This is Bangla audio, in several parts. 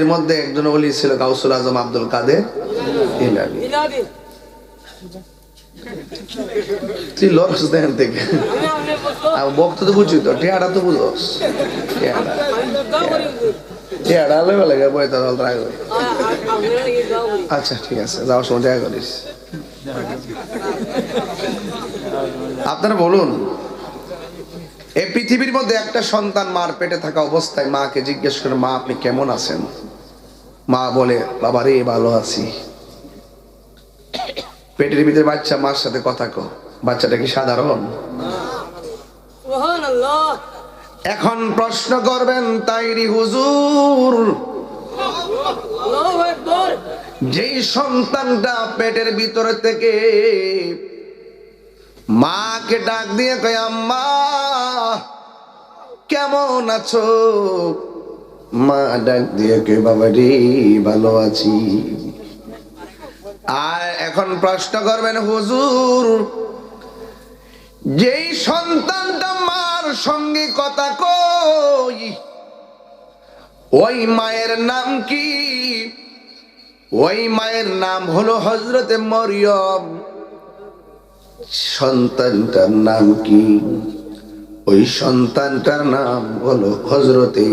এর মধ্যে একজন ছিল আজম আব্দুল কাদের। আচ্ছা ঠিক আছে, যাওয়ার সময় করিস। আপনারা বলুন, এই পৃথিবীর মধ্যে একটা সন্তান মার পেটে থাকা অবস্থায় মাকে জিজ্ঞেস করে, মা, আপনি কেমন আছেন? মা বলে বাবা রে ভালো আছি। পেটের ভিতরে বাচ্চা মার সাথে কথা কো। বাচ্চাটা কি সাধারণ? এখন প্রশ্ন করবেন তাইরি হুজুর। যেই সন্তানটা পেটের ভিতরে থেকে মাকে ডাক দিয়ে কয় আম্মা কেমন আছো? মা ডাক দিয়ে কে বাবা রে, ভালো আছি। আর এখন প্রশ্ন করবেন হুজুর, যেই সন্তানটা মার সঙ্গে কথা কই, ওই মায়ের নাম কি? ওই মায়ের নাম হলো হজরতে মরিয়ম। সন্তানটার নাম কি? ওই সন্তানটার নাম হলো হজরতে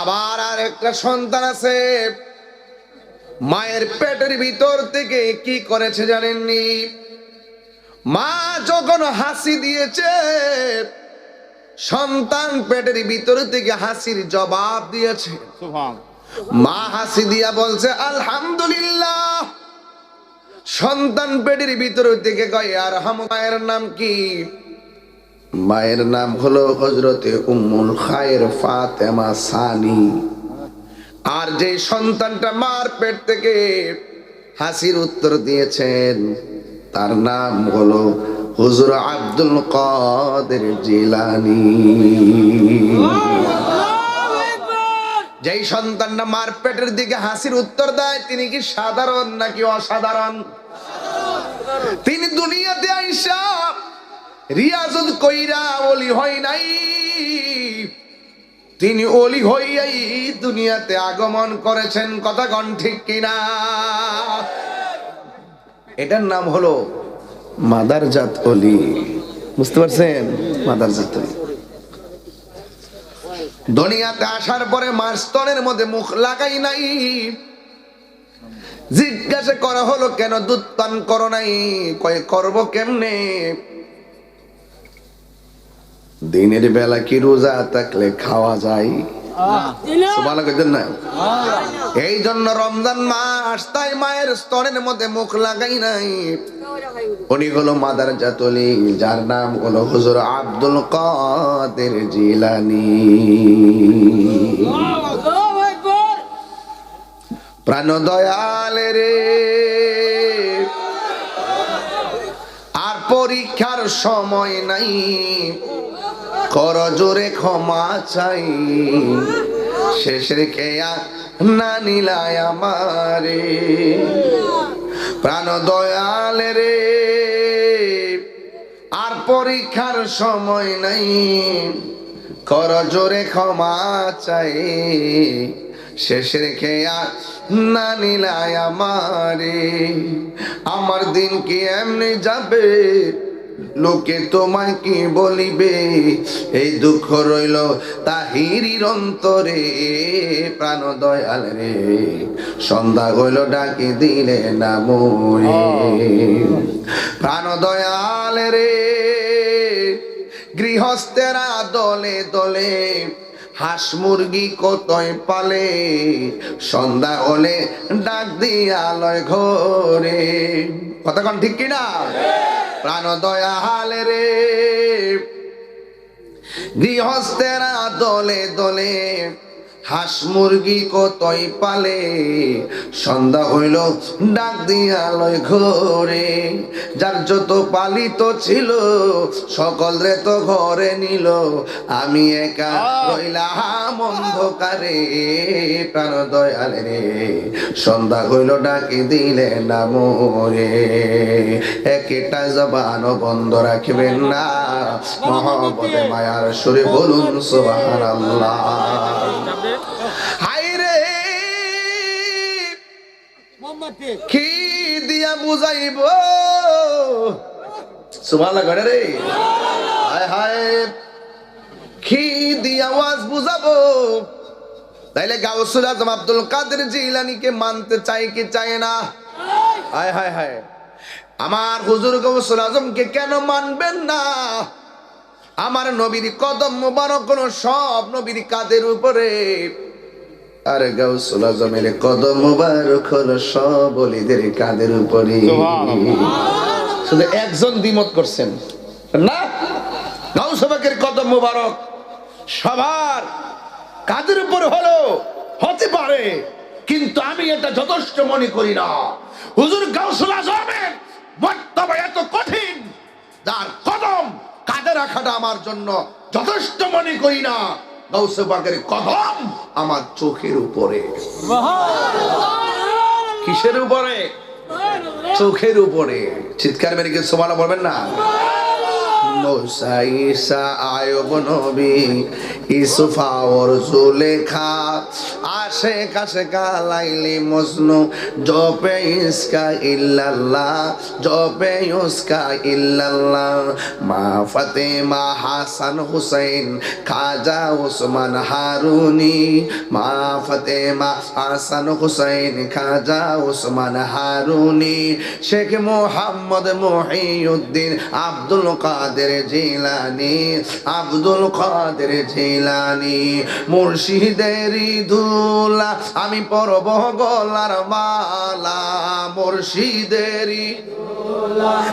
আবার আর একটা সন্তান আছে। মায়ের পেটের ভিতর থেকে কি করেছে জানেননি? মা যখন হাসি দিয়েছে সন্তান পেটের ভিতর থেকে হাসির জবাব দিয়েছে। মা হাসি দিয়া বলছে আলহামদুলিল্লাহ। সন্তান পেটের ভিতর থেকে কয়, আর হাম মায়ের নাম কি? মায়ের নাম হলো হজরতে উম্মুল খায়ের ফাতেমা সানি। আর যে সন্তানটা মার পেট থেকে হাসির উত্তর দিয়েছেন, তার নাম হলো হুজুর আব্দুল কাদের জিলানি। যেই সন্তানটা মার পেটের দিকে হাসির উত্তর দেয়, তিনি কি সাধারণ নাকি অসাধারণ? তিনি দুনিয়াতে আইসা রিয়াজত কইরা ওলি হয় নাই। তিনি ওলি হইয়াই দুনিয়াতে আগমন করেছেন, কথা কন ঠিক কিনা? এটার নাম হলো মাদারজাত অলি বুঝতে পারছেন? মাদারজাত অলি দুনিয়াতে আসার পরে মার স্তনের মধ্যে মুখ লাগাই নাই। জিজ্ঞাসা করা হলো কেন দুধ পান করো নাই? কয়ে করব কেমনে? দিনের বেলা কি রোজা থাকলে খাওয়া যায়? এই জন্য রমজান মাস তাই মায়ের স্তনের মধ্যে মুখ লাগাই নাই। উনি হলো মাদার জাতলি যার নাম হলো হুজুর আব্দুল কাদের জিলানি। প্রাণ দয়াল রে আর পরীক্ষার সময় নাই। কর জোরে ক্ষমা চাই। শেষের কেয়া না নিলায় আমারে। প্রাণ দয়াল রে আর পরীক্ষার সময় নাই। কর জোরে ক্ষমা চাই। শেষের খেয়া না নিলায় আমারে, আমার দিন কি এমনি যাবে? লোকে তোমায় কি বলিবে? এই দুঃখ রইল তাহিরির অন্তরে প্রাণ দয়াল রে। সন্ধ্যা হইল ডাকি দিলে না মোরে। প্রাণ দয়াল রে, গৃহস্থেরা দলে দলে হাঁস মুরগি কতই পালে? সন্ধ্যা হলে ডাক দিয়ালয় ঘরে। কতক্ষণ ঠিক কিনা? প্রাণ দয়া হালে রে। গৃহস্থেরা দলে দলে হাঁস মুরগি কতই পালে? সন্ধ্যা হইল ডাক দিয়ালয় ঘরে। যার যত পালিত ছিল সকল রে তো ঘরে নিল। আমি একা রইলাম অন্ধকারে প্রাণ দয়ালে রে। সন্ধ্যা হইল ডাকি দিলে না মোরে। একটা জবানও বন্ধ রাখবেন না। মহব্বতে মায়ার সুরে বলুন সুবহানাল্লাহ। রে মোমবাতি। কি দিয়া বুঝাইব? সুবহানাল্লাহ করে রে? হায় হায়। কি দিয়া ওয়াজ বুঝাবো? তাইলে গাউসুল আজম আব্দুল কাদের জিলানিকে মানতে চাই কি চায় না? হায় হায় হায়। আমার হুজুর গৌসুল আজমকে কেন মানবেন না? আমার নবীর কদম মুবারক কোন সব নবীর কাদের উপরে। আরে গাউসুল আজমের কদম মুবারক হলো সব অলিদের কাদের উপরে। শুধু একজন দ্বিমত করছেন। না গাউসবাকের কদম মুবারক সবার কাদের উপর হলো হতে পারে কিন্তু আমি এটা যথেষ্ট মনে করি না। হুজুর গাউসুল আজমের বক্তব্য এত কঠিন যার কদম কাঁধে রাখাটা আমার জন্য যথেষ্ট মনে করি না। গাউসবাকের কদম আমার চোখের উপরে। কিসের উপরে? চোখের উপরে। চিৎকার মেরে কি সোমানা বলবেন না? আয়ব নবী ইসুফা ওর জুলেখা আশে কাছে কালাইলি মজনু, জপে ইসকা ইল্লাল্লাহ, জপে ইসকা ইল্লাল্লাহ। মা ফাতেমা হাসান হুসাইন, খাজা ওসমান হারুনি। মা ফাতেমা হাসান হুসাইন, খাজা ওসমান হারুনি। শেখ মোহাম্মদ মহিউদ্দিন, আব্দুল কাদের জিলানি। আব্দুল কাদের জিলানি, মুর্শিদেরি আমি পরব গলার মালা মুর্শিদেরি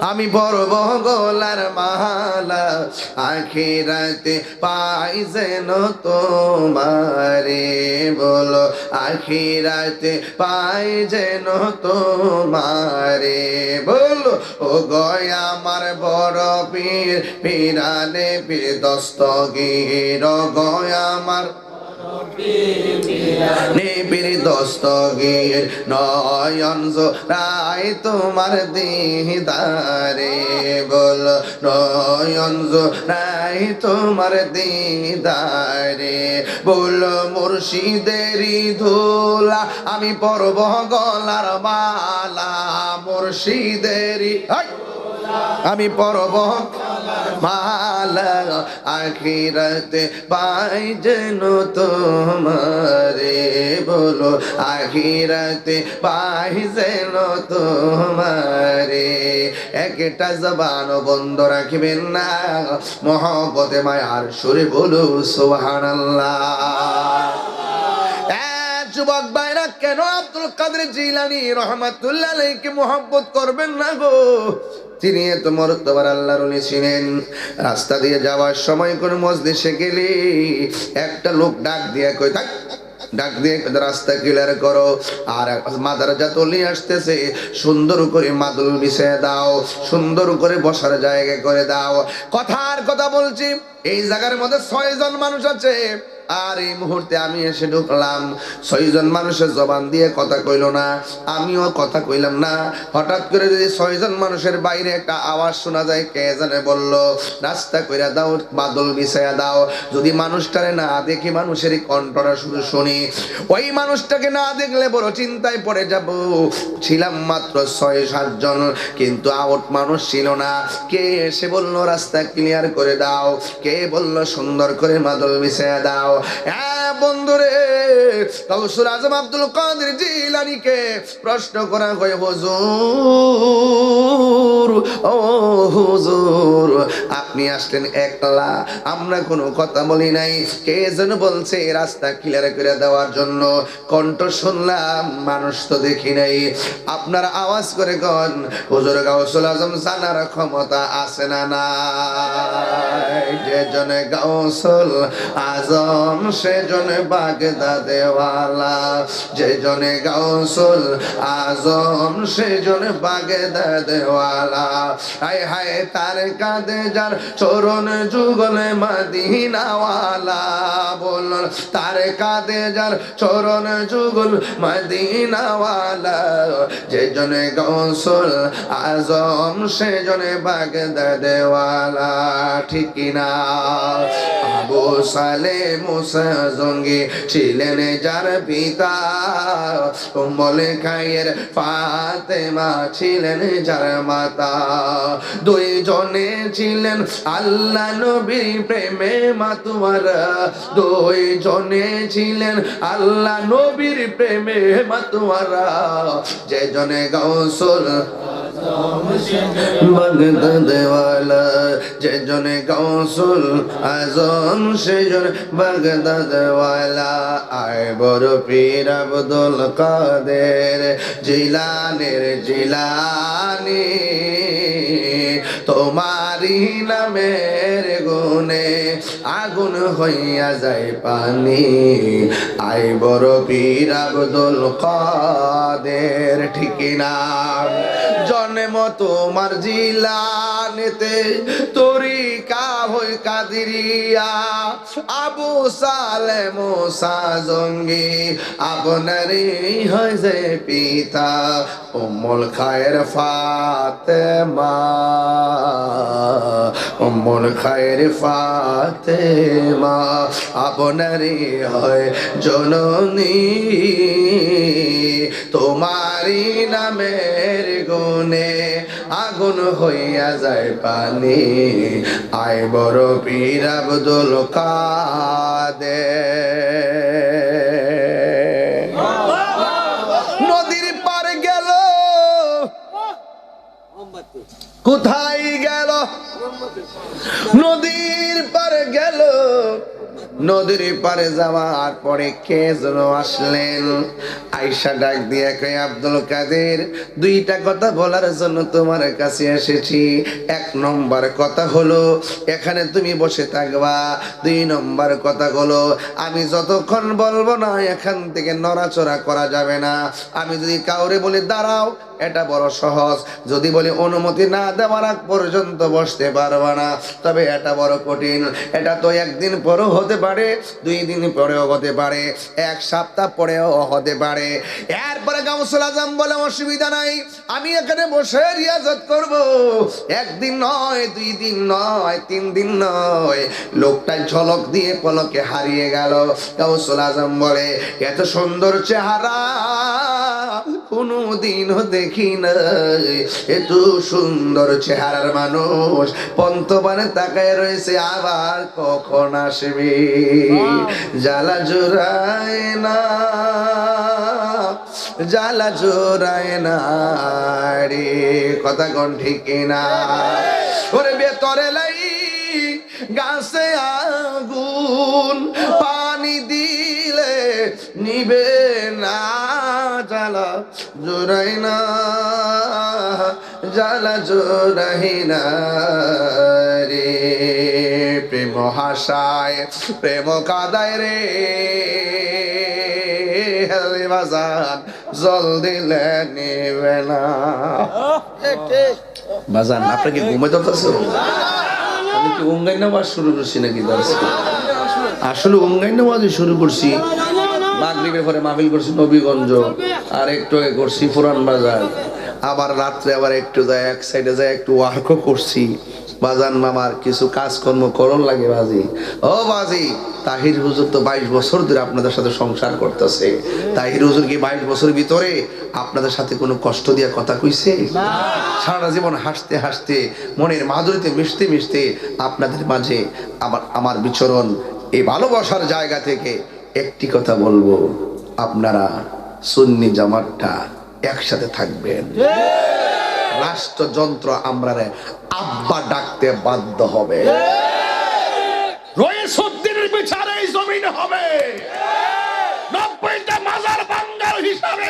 আমি পরব গলার মালা, আখিরাতে পাই যেন তোমারে বলো। আখিরাতে পাই যেন তোমারে বলো। ও গয়া আমার বড় পীর, পীরানে পীর দস্তগীর গয়া আমার নিবিড় দস্তগীর নয়ন রায় তোমার দিদারে বল। নয়ন রায় তোমার দিদারে বল। মুর্শিদেরি ধুলা আমি পরব গলার মালা। মুর্শিদেরি! আমি পরব মালা আখিরাতে পাই যেন তোমারে বলো, আখিরাতে পাই যেন তোমারে। একটা জবান বন্ধ রাখবেন না, মহব্বতে, মায়ার সুরে বলো, সুবহানাল্লাহ। এ যুবক ভাইরা, কেন আব্দুল কাদের জিলানি রহমাতুল্লাহ আলাইহিকে মোহাব্বত করবেন না গো? তিনি এত মরতবার আল্লাহর ছিলেন। রাস্তা দিয়ে যাওয়ার সময় কোন মসজিদে গেলে একটা লোক ডাক দিয়ে কই থাক, ডাক দিয়ে রাস্তা ক্লিয়ার করো। আর মাদার জাতলি আসতেছে, সুন্দর করে মাদুল মিশিয়ে দাও, সুন্দর করে বসার জায়গা করে দাও। কথার কথা বলছি, এই জায়গার মধ্যে ছয় জন মানুষ আছে। আর এই মুহূর্তে আমি এসে ঢুকলাম। ছয়জন মানুষের জবান দিয়ে কথা কইল না, আমিও কথা কইলাম না। হঠাৎ করে যদি ছয়জন মানুষের বাইরে একটা আওয়াজ শোনা যায়, কে জানে বলল, রাস্তা কইরা দাও, বাদল বিছায়া দাও। যদি মানুষটারে না দেখি মানুষের কণ্ঠটা শুধু শুনি, ওই মানুষটাকে না দেখলে বড় চিন্তায় পড়ে যাব। ছিলাম মাত্র ছয় সাতজন কিন্তু আউট মানুষ ছিল না। কে এসে বলল, রাস্তা ক্লিয়ার করে দাও। কে বলল, সুন্দর করে মাদল মিশিয়ে দাও। হ্যাঁ বন্ধুরে গাউসুল আজম আব্দুল কাদের জিলানিকে প্রশ্ন করা হয় হুজুর ও হুজুর আপনি আসলেন একলা আমরা কোনো কথা বলি নাই। কে যেন বলছে রাস্তা ক্লিয়ার করে দেওয়ার জন্য। কণ্ঠ শুনলাম, মানুষ তো দেখি নাই। আপনারা আওয়াজ করে কন, হুজুর গাউসুল আজম জানার ক্ষমতা আছে না নাই? যেজনে গাউসুল আজম, সে জনে বাগদাদেওয়ালা। যে জনে গাউসুল আজম, সে জনে বাগদাদেওয়ালা। হায় হায়, তার কাঁদে যার চরণ যুগলে মদিনাওয়ালা বল তার কাঁদে যার চরণ যুগল মদিনাওয়ালা যে জনে গৌসল আজম সে জনে বাগদাদেওয়ালা, ঠিক না আবু সালে মুসা জঙ্গি ছিলেন যার পিতা উম্মল খাইয়ের ফাতেমা ছিলেন যার মাতা। দুইজনে ছিলেন আল্লাহ নবীর প্রেমে মাতুয়ারা। দুইজনে ছিলেন আল্লাহ নবীর প্রেমে মাতুয়ারা। যে জনে গৌসল বাগদাদেওয়ালা যে জনে গৌসুল আজম সে জনে বাগদাদেওয়ালা আয় বড় পীর আব্দুল কাদের, জিলানের জিলানি তোমারি নামের গুনে আগুন হইয়া যায় পানি। আই বড় পীর আব্দুল কাদের, ঠিক জন্ম তোমার জিলানেতে তরিকা হই কাদিরিয়া। আবু সালে মোসা জঙ্গি আপনারই হয় যে পিতা, উম্মুল খায়ের ফাতেমা। উম্মুল খায়ের ফাতেমা আপনারই হয় জননী। তোমারি নামের গুনে আগুন হইয়া যায় পানি। আয় বড় পীর আব্দুল কাদের। নদীর পার গেল। কোথায় গেল? নদীর পার গেল। নদীর পারে যাওয়ার পরে কে যেন আসলেন? আইসা ডাক দিয়ে কই আব্দুল কাদের, দুইটা কথা বলার জন্য তোমার কাছে এসেছি। এক নম্বর কথা হলো, এখানে তুমি বসে থাকবা। দুই নম্বর কথা হলো, আমি যতক্ষণ বলব না, এখান থেকে নড়াচড়া করা যাবে না। আমি যদি কাউরে বলি, দাঁড়াও এটা বড় সহজ। যদি বলি অনুমতি না দেওয়ার আগ পর্যন্ত বসতে পারবা না, তবে এটা বড় কঠিন। এটা তো একদিন পরেও হতে পারে, দুই দিন পরেও হতে পারে, এক সপ্তাহ পরেও হতে পারে। এরপরে গামসুল আজম বলে, অসুবিধা নাই, আমি এখানে বসে রিয়াজত করব। একদিন নয়, দুই দিন নয়, তিন দিন নয়। লোকটা ঝলক দিয়ে পলকে হারিয়ে গেল। গামসুল আজম বলে, এত সুন্দর চেহারা কোনো দিনও দেখি নাই। এত সুন্দর চেহারার মানুষ। পন্তবানে তাকায় রয়েছে আবার কখন আসবে? জ্বালা জোড়ায় না জ্বালা জোড়ায় না রে। কথা কোন ঠিক না ওরে বেতরে লাই গাছে আগুন পানি দিলে নিবে। না জোড়াই না জ্বালা জোড়াই না রে। প্রেম হাসায় প্রেম কাদায় রে। হেলে বাজান জল দিলে নিবে না। বাজান আপনাকে ঘুমে ধরতেছে? আমি কি উঙ্গাই নামাজ শুরু করছি নাকি? আসলে উঙ্গাই নামাজই শুরু করছি। মাগরিবের পরে মাহফিল করছি নবীগঞ্জ। আর একটু করছি পুরান বাজার। আবার রাত্রে আবার একটু যায় এক সাইডে যায় একটু ওয়ার্কও করছি। বাজান মামার কিছু কাজকর্ম করণ লাগে বাজি। ও বাজি তাহির হুজুর তো বাইশ বছর ধরে আপনাদের সাথে সংসার করতেছে। তাহির হুজুর কি বাইশ বছর ভিতরে আপনাদের সাথে কোনো কষ্ট দিয়া কথা কইছে? সারা জীবন হাসতে হাসতে মনের মাধুরীতে মিশতে মিশতে আপনাদের মাঝে আমার আমার বিচরণ এই ভালোবাসার জায়গা থেকে একটি কথা বলব, আপনারা সুন্নি জামাতটা একসাথে থাকবেন। রাষ্ট্রযন্ত্র আমরা আব্বা ডাকতে বাধ্য হবে। বিচার হবে। নব্বইটা মাজার হিসাবে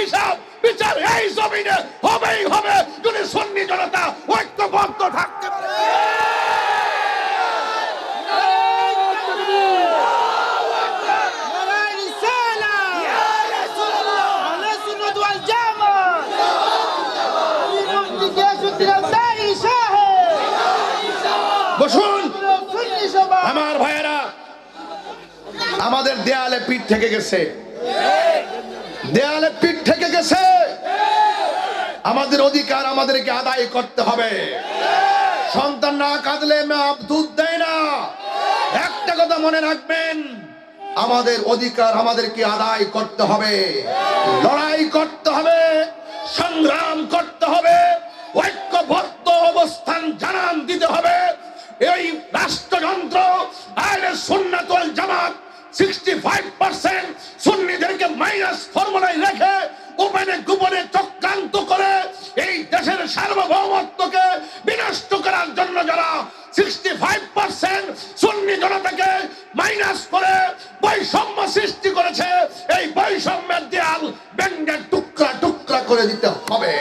হিসাব বিচার এই জমিনে হবেই হবে। যদি সন্নি জনতা ঐক্যবদ্ধ থাকতে পারে। আমাদের দেয়ালে পিঠ থেকে গেছে। দেয়ালে পিঠ থেকে গেছে। আমাদের অধিকার আমাদেরকে আদায় করতে হবে। সন্তান না কাঁদলে দুধ দেয় না। একটা কথা মনে রাখবেন, আমাদের অধিকার আমাদেরকে আদায় করতে হবে। লড়াই করতে হবে, সংগ্রাম করতে হবে, ঐক্যবদ্ধ অবস্থান জানান দিতে হবে। এই রাষ্ট্রযন্ত্র আইলে সুন্নাতুল জামাত সুন্নিদেরকে মাইনাস ফর্মুলায় রেখে গোপনে গোপনে চক্রান্ত করে এই দেশের সার্বভৌমত্বকে বিনষ্ট করার জন্য যারা সিক্সটি ফাইভ পার্সেন্ট বৈষম্যের দেয়াল টুকরা টুকরা করে দিতে হবে।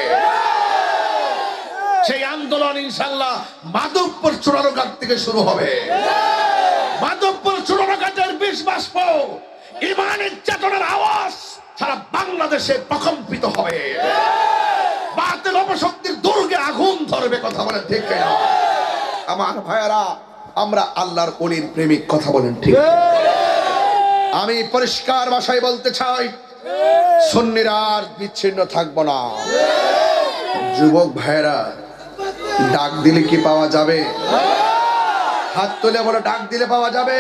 সেই আন্দোলন ইনশাল্লাহ মাধবপুর চূড়ারঘাট থেকে শুরু হবে। মাধবপুর চূড়ারঘাটের বিষ বাষ্প ইমানের চেতনার আওয়াজ সারা বাংলাদেশে প্রকম্পিত হবে। বাতিল অপশক্তির দুর্গে আগুন ধরবে কথা বলেন ঠিক? আমার ভাইয়ারা, আমরা আল্লাহর অলির প্রেমিক কথা বলেন ঠিক আমি পরিষ্কার ভাষায় বলতে চাই, সন্নিরা আর বিচ্ছিন্ন থাকব না। যুবক ভাইরা ডাক দিলে কি পাওয়া যাবে? হাত তুলে বলে, ডাক দিলে পাওয়া যাবে?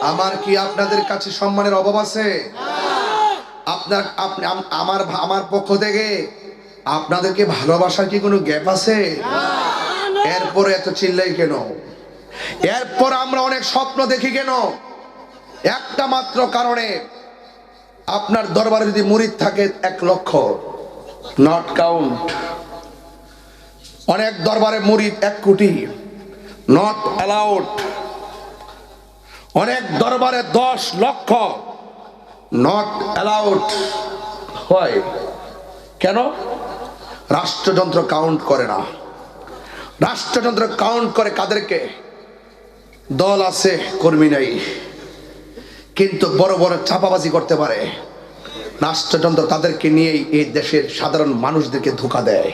আমার কি আপনাদের কাছে সম্মানের অভাব আছে? আপনার আপনি আমার আমার পক্ষ থেকে আপনাদেরকে ভালোবাসার কি কোনো গ্যাপ আছে? এরপরে এত চিল্লাই কেন? এরপর আমরা অনেক স্বপ্ন দেখি কেন? একটা মাত্র কারণে আপনার দরবারে যদি মুরিদ থাকে এক লক্ষ। নট কাউন্ট অনেক দরবারে মুরিদ এক কোটি। নট অ্যালাউড অনেক দরবারে দশ লক্ষ নট অ্যালাউড হয়। কেন? রাষ্ট্রযন্ত্র কাউন্ট করে না। রাষ্ট্রযন্ত্র কাউন্ট করে কাদেরকে? দল আছে কর্মী নাই। কিন্তু বড় বড় চাপাবাজি করতে পারে। রাষ্ট্রযন্ত্র তাদেরকে নিয়েই এই দেশের সাধারণ মানুষদেরকে ধোকা দেয়।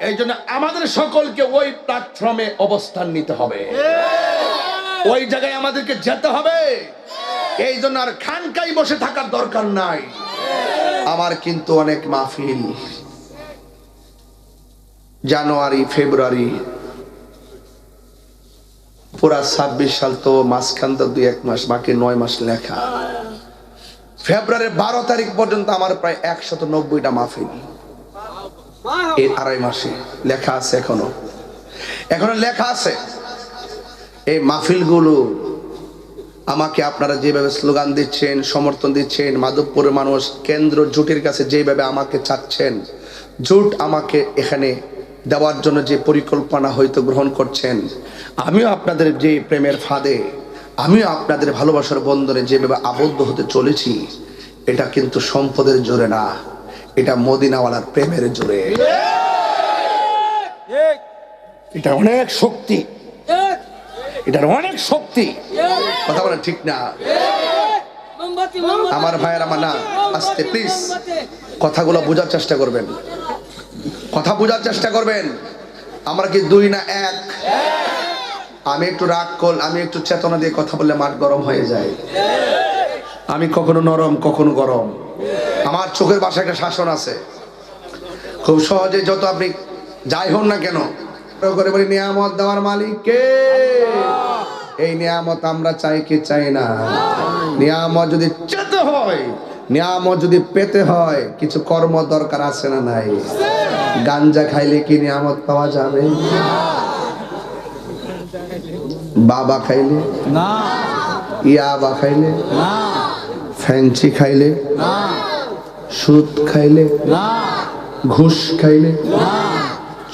এই জন্য আমাদের সকলকে ওই প্ল্যাটফর্মে অবস্থান নিতে হবে। ওই জায়গায় আমাদেরকে যেতে হবে। এই জন্য আর খানকাই বসে থাকার দরকার নাই। আমার কিন্তু অনেক মাহফিল। জানুয়ারি, ফেব্রুয়ারি, পুরা ছাব্বিশ সাল তো মাঝখান তো দুই এক মাস, বাকি নয় মাস লেখা। ফেব্রুয়ারির বারো তারিখ পর্যন্ত আমার প্রায় একশত নব্বইটা মাহফিল। এই আড়াই মাসে লেখা আছে এখনও। এখনও লেখা আছে। এই মাহফিলগুলো আমাকে আপনারা যেভাবে স্লোগান দিচ্ছেন সমর্থন দিচ্ছেন মাধবপুরের মানুষ কেন্দ্র জোটের কাছে যেভাবে আমাকে চাচ্ছেন জোট আমাকে এখানে দেওয়ার জন্য যে পরিকল্পনা হয়তো গ্রহণ করছেন আমিও আপনাদের যে প্রেমের ফাঁদে আমিও আপনাদের ভালোবাসার বন্ধনে যেভাবে আবদ্ধ হতে চলেছি এটা কিন্তু সম্পদের জোরে না এটা মদিনাওয়ালার প্রেমের জোরে। এটা অনেক শক্তি। এটার অনেক শক্তি। কথা বলেন ঠিক না। আমার ভাইয়ের আমার না। আসতে প্লিজ কথাগুলো বোঝার চেষ্টা করবেন। কথা বোঝার চেষ্টা করবেন। আমরা কি দুই না এক? আমি একটু রাগ কল, আমি একটু চেতনা দিয়ে কথা বললে মাঠ গরম হয়ে যায়। আমি কখনো নরম, কখনো গরম। আমার চোখের বাসায় একটা শাসন আছে। খুব সহজে যত আপনি যাই হন না কেন করে বলি নিয়ামত দেওয়ার মালিক কে? এই নিয়ামত আমরা চাই কি চাই না? নিয়ামত যদি যেতে হয় নিয়ামত যদি পেতে হয় কিছু কর্ম দরকার আছে না নাই? গাঞ্জা খাইলে কি নিয়ামত পাওয়া যাবে? বাবা খাইলে? না। ইয়াবা খাইলে? না। ফ্যান্সি খাইলে? না। সুদ খাইলে? না। ঘুষ খাইলে?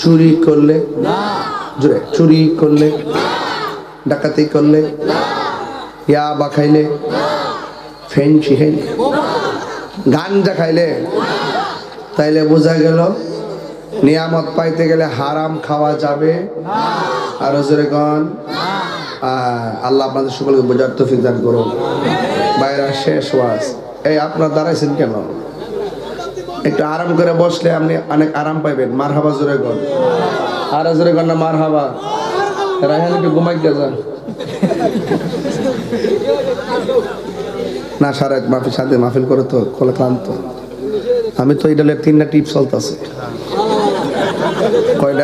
চুরি করলে? জোরে চুরি করলে? ডাকাতি করলে? ইয়াবা খাইলে? ফেন্সি খাইলে? গাঞ্জা খাইলে তাইলে বোঝা গেল নিয়ামত পাইতে গেলে হারাম খাওয়া যাবে। আরও জোরে গন আল্লাহ আপনাদের সকলকে বোঝার তৌফিক দান করুন বাইরা শেষ ওয়াজ। এই আপনার দাঁড়াইছেন কেন? একটু আরাম করে বসলে আপনি অনেক আরাম পাইবেন। মার হাবা জোরে গন আর জোরে গন না মার হাবা রাহেন একটু ঘুমাই যান না সারা মাহফিল শান্তি মাহফিল করে তো খোলা ক্লান্ত। আমি তো এটা তিনটা টিপ চলতেছে। কয়টা?